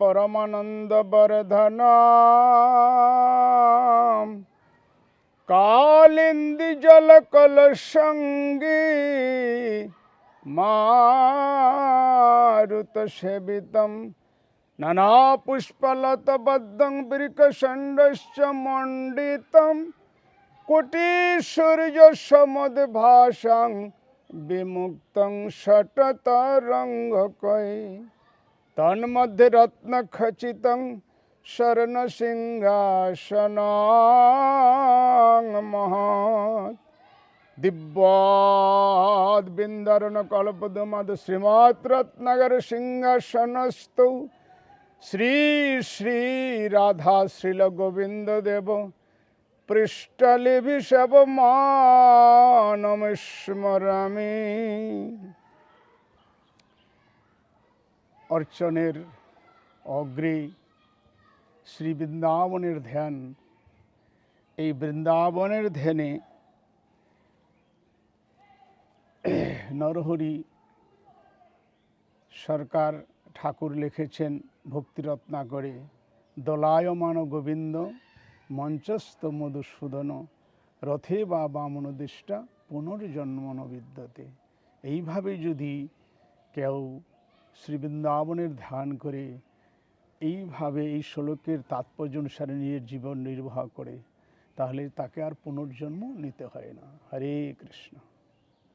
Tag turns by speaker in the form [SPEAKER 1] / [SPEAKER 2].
[SPEAKER 1] পরমানন্দ বর্ধন কালিন্দি জল কল সঙ্গী মারুত সেবিতম। নানা পুষ্পলত বদ্ধং বৃকষণ্ডশ্চ মণ্ডিতম। কোটি সূর্য সমদ ভাষাং বিমুক্তং ষটতরঙ্গ কই তন্মধ্যে রত্ন খচিতং স্বর্ণ সিংহাসন মহৎ। দিব্যাদ বিন্দরণ কল্পদমদ শ্রীমৎ রত্নগর সিংহাসনস্তৌ শ্রী শ্রী রাধা শ্রীল গোবিন্দ দেব পৃষ্ঠলিভিষব মানম স্মরামি অর্চনের অগ্রে শ্রী বৃন্দাবনের ধ্যান, এই বৃন্দাবনের ধ্যানে নরহরি সরকার ঠাকুর লিখেছেন ভক্তিরত্নাকরে দোলায়মান গোবিন্দ। মঞ্চস্থ মধুসূদন রথে বা বামনদিষ্টা পুনর্জন্ম নবিদ্যতে এইভাবে যদি কেউ শ্রীবৃন্দাবনের ধ্যান করে, এইভাবে এই শ্লোকের তাৎপর্য অনুসারে নিজের জীবন নির্বাহ করে, তাহলে তাকে আর পুনর্জন্ম নিতে হয় না। হরে কৃষ্ণ।